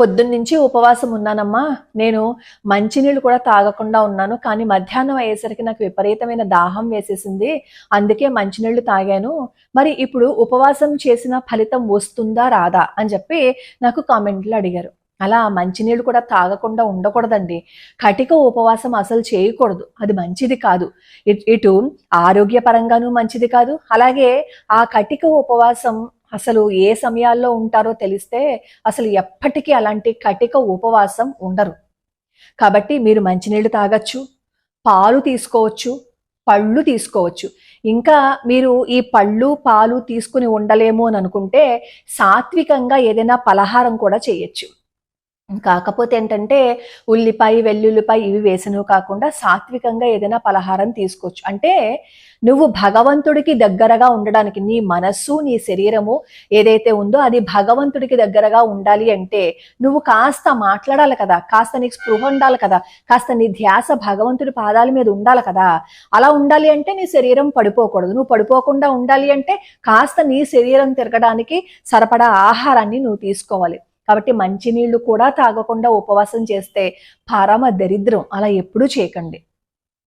పొద్దున్నుంచి ఉపవాసం ఉన్నానమ్మా. నేను మంచినీళ్ళు కూడా తాగకుండా ఉన్నాను. కానీ మధ్యాహ్నం అయ్యేసరికి నాకు విపరీతమైన దాహం వేసేసింది. అందుకే మంచినీళ్ళు తాగాను. మరి ఇప్పుడు ఉపవాసం చేసిన ఫలితం వస్తుందా రాదా అని చెప్పి నాకు కామెంట్లు అడిగారు. అలా మంచినీళ్ళు కూడా తాగకుండా ఉండకూడదండి. కటిక ఉపవాసం అసలు చేయకూడదు. అది మంచిది కాదు. ఇట్- ఇటు ఆరోగ్యపరంగానూ మంచిది కాదు. అలాగే ఆ కటిక ఉపవాసం అసలు ఏ సమయాల్లో ఉంటారో తెలిస్తే అసలు ఎప్పటికీ అలాంటి కటిక ఉపవాసం ఉండరు. కాబట్టి మీరు మంచినీళ్ళు తాగొచ్చు పాలు తీసుకోవచ్చు పళ్ళు తీసుకోవచ్చు. ఇంకా మీరు ఈ పళ్ళు పాలు తీసుకుని ఉండలేము అని అనుకుంటే సాత్వికంగా ఏదైనా పలహారం కూడా చేయొచ్చు. కాకపోతే ఏంటంటే ఉల్లిపాయ వెల్లుల్లిపాయ ఇవి వేసినవి కాకుండా సాత్వికంగా ఏదైనా పలహారం తీసుకోవచ్చు. అంటే నువ్వు భగవంతుడికి దగ్గరగా ఉండడానికి నీ మనస్సు నీ శరీరము ఏదైతే ఉందో అది భగవంతుడికి దగ్గరగా ఉండాలి అంటే నువ్వు కాస్త మాట్లాడాలి కదా కాస్త నీకు స్పృహ ఉండాలి కదా కాస్త నీ ధ్యాస భగవంతుడి పాదాల మీద ఉండాలి కదా. అలా ఉండాలి అంటే నీ శరీరం పడిపోకూడదు. నువ్వు పడిపోకుండా ఉండాలి అంటే కాస్త నీ శరీరం తిరగడానికి సరిపడా ఆహారాన్ని నువ్వు తీసుకోవాలి. కాబట్టి మంచినీళ్ళు కూడా తాగకుండా ఉపవాసం చేస్తే పరమ దరిద్రం. అలా ఎప్పుడూ చేయకండి.